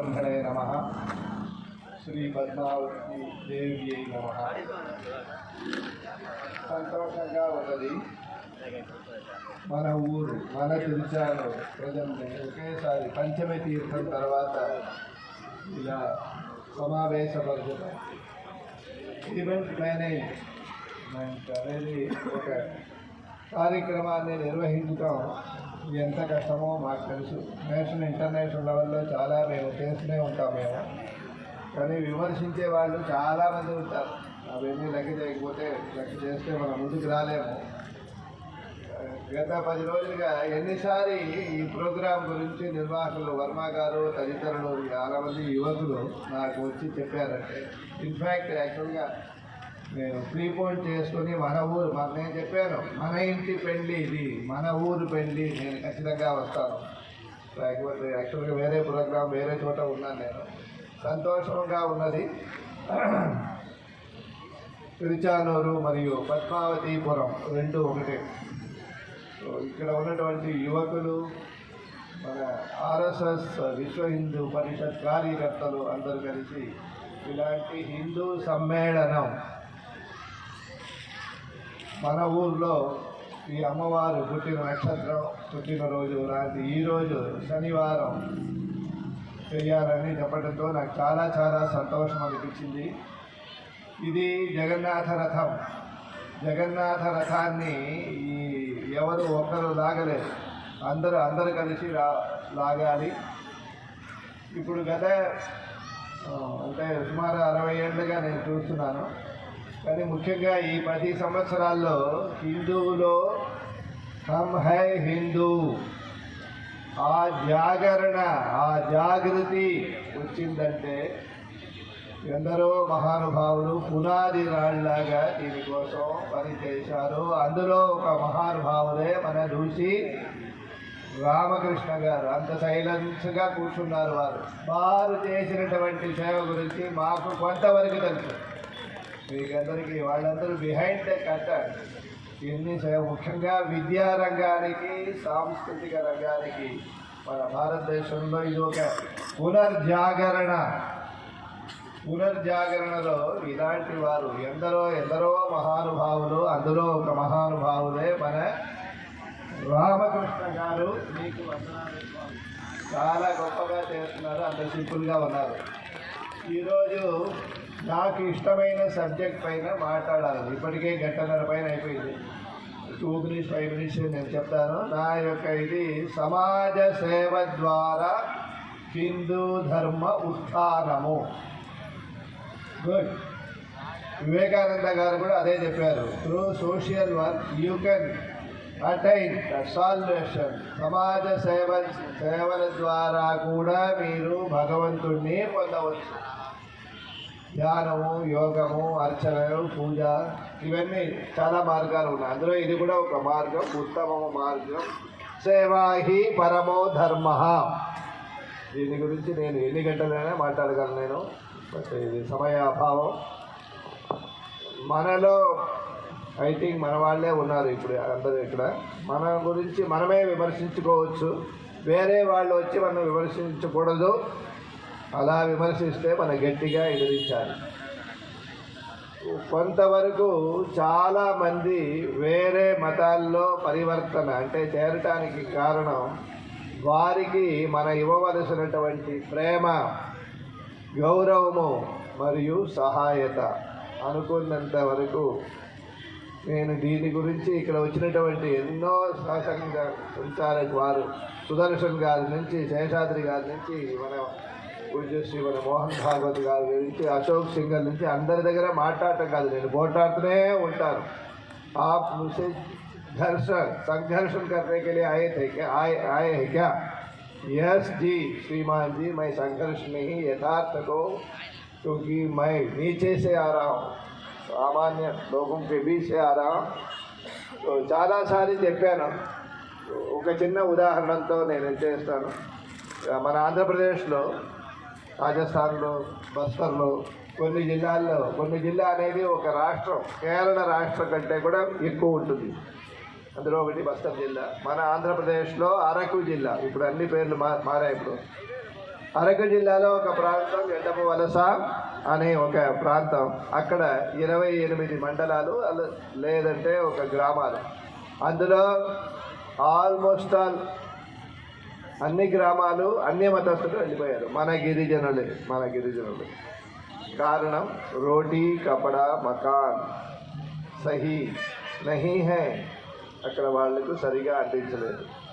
పరబ్రహ్మణే నమ శ్రీ పద్మావతి దేవి నమ సంతోషంగా ఉన్నది మన ఊరు మన తిరుచాను ప్రజల్ని ఒకేసారి పంచమి తీర్థం తర్వాత ఇలా సమావేశపరచడం ఈవెంట్ మేనేజ్మెంట్ అనేది ఒక కార్యక్రమాన్ని నిర్వహించడం ఎంత కష్టమో మాకు తెలుసు. నేషనల్ ఇంటర్నేషనల్ లెవెల్లో చాలా మేము చేస్తూనే ఉంటాం మేము. కానీ విమర్శించే వాళ్ళు చాలామంది ఉంటారు. అవన్నీ లెక్క చేయకపోతే లెక్క చేస్తే మనం ముందుకు రాలేము. గత పది రోజులుగా ఎన్నిసారి ఈ ప్రోగ్రాం గురించి నిర్వాహకులు వర్మ గారు తదితరులు చాలామంది యువకులు నాకు వచ్చి చెప్పారంటే ఇన్ఫ్యాక్ట్ యాక్చువల్గా నేను ప్రీపోన్ చేసుకుని మన ఊరు మన నేను చెప్పాను మన ఇంటి పెళ్ళి ఇది మన ఊరు పెళ్ళి నేను ఖచ్చితంగా వస్తాను. లేకపోతే యాక్చువల్గా వేరే ప్రోగ్రాం వేరే చోట ఉన్నాను నేను. సంతోషంగా ఉన్నది. తిరుచానూరు మరియు పద్మావతీపురం రెండు ఒకటే. సో ఇక్కడ ఉన్నటువంటి యువకులు మన ఆర్ఎస్ఎస్ విశ్వ హిందూ పరిషత్ కార్యకర్తలు అందరూ కలిసి ఇలాంటి హిందూ సమ్మేళనం మన ఊర్లో ఈ అమ్మవారు పుట్టిన నక్షత్రం పుట్టినరోజు లాంటి ఈరోజు శనివారం చేయాలని చెప్పడంతో నాకు చాలా చాలా సంతోషం అనిపించింది. ఇది జగన్నాథ రథం. జగన్నాథ రథాన్ని ఈ ఎవరు ఒక్కరు లాగలేరు అందరూ అందరూ కలిసి రా లాగాలి. ఇప్పుడు గత అంటే సుమారు అరవై ఏళ్ళుగా నేను చూస్తున్నాను. కానీ ముఖ్యంగా ఈ పది సంవత్సరాల్లో హిందువులో హమ్ హై హిందూ. ఆ జాగరణ ఆ జాగృతి వచ్చిందంటే ఎందరో మహానుభావులు పునాది రాళ్ళలాగా దీనికోసం పనిచేశారు అందులో ఒక మహానుభావులే మన చూసి రామకృష్ణ గారు. అంత సైలెన్స్గా కూర్చున్నారు వారు. వారు చేసినటువంటి సేవ గురించి మాకు కొంతవరకు తెలుసు. మీకందరికీ వాళ్ళందరూ బిహైండ్ ద కటర్ ఎన్ని ముఖ్యంగా విద్యా రంగానికి సాంస్కృతిక రంగానికి మన భారతదేశంలో ఇది ఒక పునర్జాగరణ. పునర్జాగరణలో ఇలాంటి వారు ఎందరో ఎందరో మహానుభావులు అందులో ఒక మహానుభావులే మన రామకృష్ణ గారు. మీకు చాలా గొప్పగా చేస్తున్నారు. అంత సింపుల్గా ఉన్నారు. ఈరోజు నాకు ఇష్టమైన సబ్జెక్ట్ పైన మాట్లాడాలి. ఇప్పటికే గంటన్నర పైన అయిపోయింది. టూ మినిట్స్ ఫైవ్ మినిట్స్ నేను చెప్తాను. నా యొక్క ఇది సమాజ సేవ ద్వారా హిందూ ధర్మ ఉత్థానము. గుడ్ వివేకానంద గారు కూడా అదే చెప్పారు. Through social work you can attain salvation సమాజ సేవ సేవల ద్వారా కూడా మీరు భగవంతుణ్ణి పొందవచ్చు. ధ్యానము యోగము అర్చనలు పూజ ఇవన్నీ చాలా మార్గాలు ఉన్నాయి. అందులో ఇది కూడా ఒక మార్గం ఉత్తమ మార్గం. సేవాహి పరమో ధర్మ. దీని గురించి నేను ఎన్ని గంటలైనా మాట్లాడగలను నేను. బట్ ఇది సమయ అభావం మనలో ఐ థింక్ మన వాళ్ళే ఉన్నారు ఇప్పుడు అందరూ ఇక్కడ. మన గురించి మనమే విమర్శించుకోవచ్చు. వేరే వాళ్ళు వచ్చి మనం విమర్శించకూడదు. అలా విమర్శిస్తే మనం గట్టిగా ఎదిరించాలి. కొంతవరకు చాలామంది వేరే మతాల్లో పరివర్తన అంటే చేరటానికి కారణం వారికి మన ఇవ్వవలసినటువంటి ప్రేమ గౌరవము మరియు సహాయత అనుకున్నంత వరకు నేను దీని గురించి ఇక్కడ వచ్చినటువంటి ఎన్నో శాసన సంచాలక వారు సుదర్శన్ గారి నుంచి శేషాద్రి గారి నుంచి మన పూజ్యశ్రీ మన మోహన్ భాగవత్ గారి గురించి అశోక్ సింగర్ నుంచి అందరి దగ్గర మాట్లాడటం కాదు నేను పోట్లాడుతూనే ఉంటాను आप मुझसे घर्षण संघर्षण करने के लिए आए थे क्या आए आए हैं क्या यस जी श्रीमान जी मैं संघर्ष नहीं यथार्थ को क्योंकि मैं नीचे से आ रहा हूँ सामान्य लोगों के बीच से आ रहा हूँ तो చాలాసార్లు చెప్పాను ఒక చిన్న ఉదాహరణతో నేను చేస్తాను మన ఆంధ్రప్రదేశ్లో రాజస్థాన్లో బస్తర్లో కొన్ని జిల్లాల్లో కొన్ని జిల్లా అనేది ఒక రాష్ట్రం కేరళ రాష్ట్రం కంటే కూడా ఎక్కువ ఉంటుంది. అందులో ఒకటి బస్తర్ జిల్లా. మన ఆంధ్రప్రదేశ్లో అరకు జిల్లా. ఇప్పుడు అన్ని పేర్లు మా మారాయి ఇప్పుడు. అరకు జిల్లాలో ఒక ప్రాంతం ఎండపు వలస అనే ఒక ప్రాంతం. అక్కడ ఇరవై ఎనిమిది మండలాలు లేదంటే ఒక గ్రామాలు. అందులో ఆల్మోస్ట్ ఆల్ అన్ని గ్రామాలు అన్ని మతస్థులు వెళ్ళిపోయారు. మన గిరిజనులే మన గిరిజనులు. కారణం రోటీ కపడా మకాన్. సహీ నహీ హై. అక్కడ వాళ్ళకు సరిగా అందించలేదు.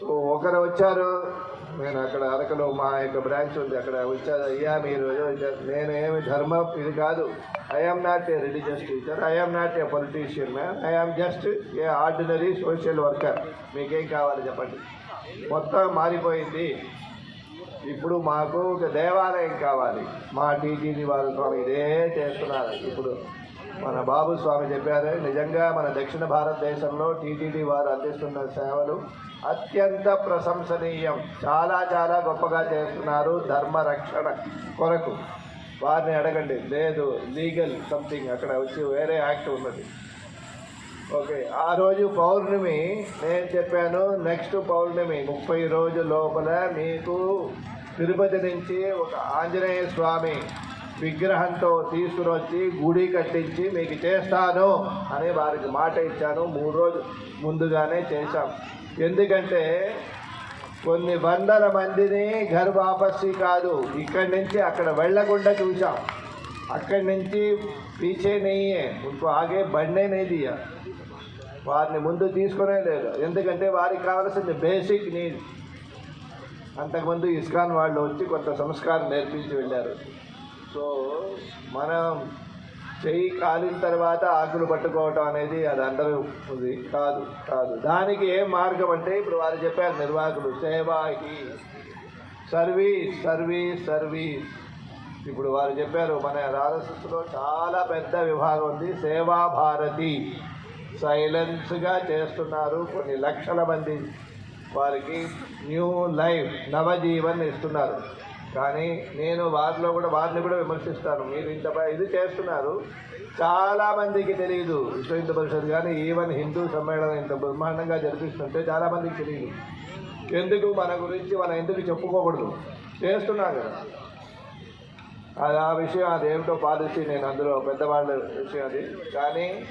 సో ఒకరు వచ్చారు. నేను అక్కడ అరకులో మా యొక్క బ్రాంచ్ ఉంది. అక్కడ వచ్చారు. అయ్యా మీరు నేను ఏమి ధర్మ ఇది కాదు. I'm not a religious teacher I'm not a politician man I'm just a ordinary social worker మీకేం కావాలి చెప్పండి? మొత్తం మారిపోయింది. ఇప్పుడు మాకు ఒక దేవాలయం కావాలి. మా టీటీడీ వారు స్వామి ఇదే చేస్తున్నారు. ఇప్పుడు మన బాబు స్వామి చెప్పారు నిజంగా మన దక్షిణ భారతదేశంలో టీటీడీ వారు అందిస్తున్న సేవలు అత్యంత ప్రశంసనీయం. చాలా చాలా గొప్పగా చేస్తున్నారు ధర్మ రక్షణ కొరకు. వారిని అడగండి లేదు లీగల్ సంథింగ్ అక్కడ వచ్చి వేరే యాక్ట్ ఉన్నది. ఓకే ఆ రోజు పౌర్ణమి నేను చెప్పాను నెక్స్ట్ పౌర్ణమి ముప్పై రోజుల లోపల మీకు తిరుపతి నుంచి ఒక ఆంజనేయ స్వామి విగ్రహంతో తీసుకురొచ్చి గుడి కట్టించి మీకు చేస్తాను అని వారికి మాట ఇచ్చాను. మూడు రోజులు ముందుగానే చేశాం. ఎందుకంటే కొన్ని వందల మందిని ఘర్ కాదు ఇక్కడి నుంచి అక్కడ వెళ్ళకుండా చూసాం అక్కడి నుంచి పీచే నెయ్యే ఇంకో ఆగే బండే నెయ్యి. వారిని ముందు తీసుకునే లేదు. ఎందుకంటే వారికి కావాల్సింది బేసిక్ నీడ్. అంతకుముందు ఇస్కాన్ వాళ్ళు వచ్చి కొంత సంస్కారం నేర్పించి వెళ్ళారు. సో మనం చెయ్యి కాలిన తర్వాత ఆకులు పట్టుకోవటం అనేది అది అందరూ ఉంది. కాదు కాదు. దానికి ఏం మార్గం అంటే ఇప్పుడు వారు చెప్పారు నిర్వాహకులు సేవాకి సర్వీస్ సర్వీస్ సర్వీస్. ఇప్పుడు వారు చెప్పారు మన ఆర్ఎస్ఎస్లో చాలా పెద్ద విభాగం ఉంది సేవా భారతి. సైలెన్స్గా చేస్తున్నారు కొన్ని లక్షల మంది. వారికి న్యూ లైఫ్ నవజీవన్ ఇస్తున్నారు. కానీ నేను వారిలో కూడా వారిని కూడా విమర్శిస్తాను. మీరు ఇంత ఇది చేస్తున్నారు. చాలా మందికి తెలియదు విశ్వ హిందూ పరిషత్ కానీ ఈవెన్ హిందూ సమ్మేళనం ఇంత బ్రహ్మాండంగా జరిపిస్తుంటే చాలామందికి తెలియదు ఎందుకు? మన గురించి మనం ఎందుకు చెప్పుకోకూడదు. చేస్తున్నాం కదా. అది ఆ విషయం అదేమిటో పాలసీ నేను అందులో పెద్దవాళ్ళ విషయం అది. కానీ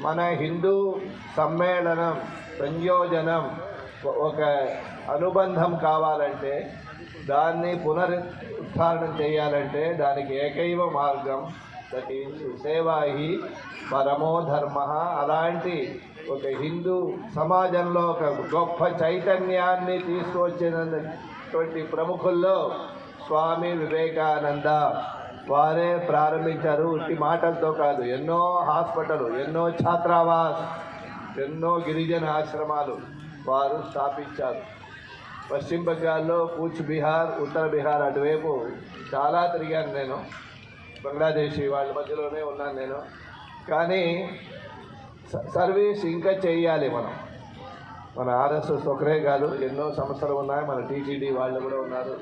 మన హిందూ సమ్మేళనం సంయోజనం ఒక అనుబంధం కావాలంటే దాన్ని పునరుద్ధారణ చేయాలంటే దానికి ఏకైవ మార్గం దట్ సేవాహి పరమో ధర్మ. అలాంటి ఒక హిందూ సమాజంలో ఒక గొప్ప చైతన్యాన్ని తీసుకొచ్చినటువంటి ప్రముఖుల్లో స్వామి వివేకానంద వారే ప్రారంభించారు. ఉట్టి మాటలతో కాదు ఎన్నో హాస్పిటల్ ఎన్నో ఛాత్రావాస్ ఎన్నో గిరిజన ఆశ్రమాలు వారు స్థాపించారు. పశ్చిమ బెంగాల్లో కూచ్ బీహార్ ఉత్తర బీహార్ అటువైపు చాలా తిరిగాను నేను. బంగ్లాదేశీ వాళ్ళ మధ్యలోనే ఉన్నాను నేను. కానీ సర్వీస్ ఇంకా చేయాలి మనం. మన ఆర్ఎస్ఎస్ ఒకరే కాదు ఎన్నో సంస్థలు ఉన్నాయి. మన టీటీడీ వాళ్ళు కూడా ఉన్నారు.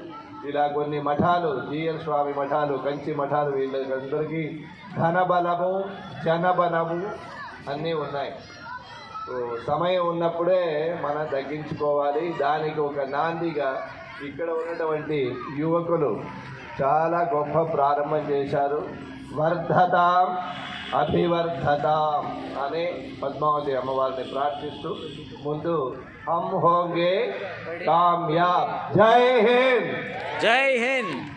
ఇలా కొన్ని మఠాలు జిఎల్ స్వామి మఠాలు కంచి మఠాలు వీళ్ళందరికీ ధనబలము జనబలము అన్నీ ఉన్నాయి. సమయం ఉన్నప్పుడే మనం తగ్గించుకోవాలి. దానికి ఒక నాందిగా ఇక్కడ ఉన్నటువంటి యువకులు చాలా గొప్ప ప్రారంభం చేశారు. వర్ధతాం అభివర్ధతాం అని పద్మావతి అమ్మవారిని ప్రార్థిస్తూ ముందు హమ్ హోంగే కామ్యాబ్ జై హింద్! జై హింద్!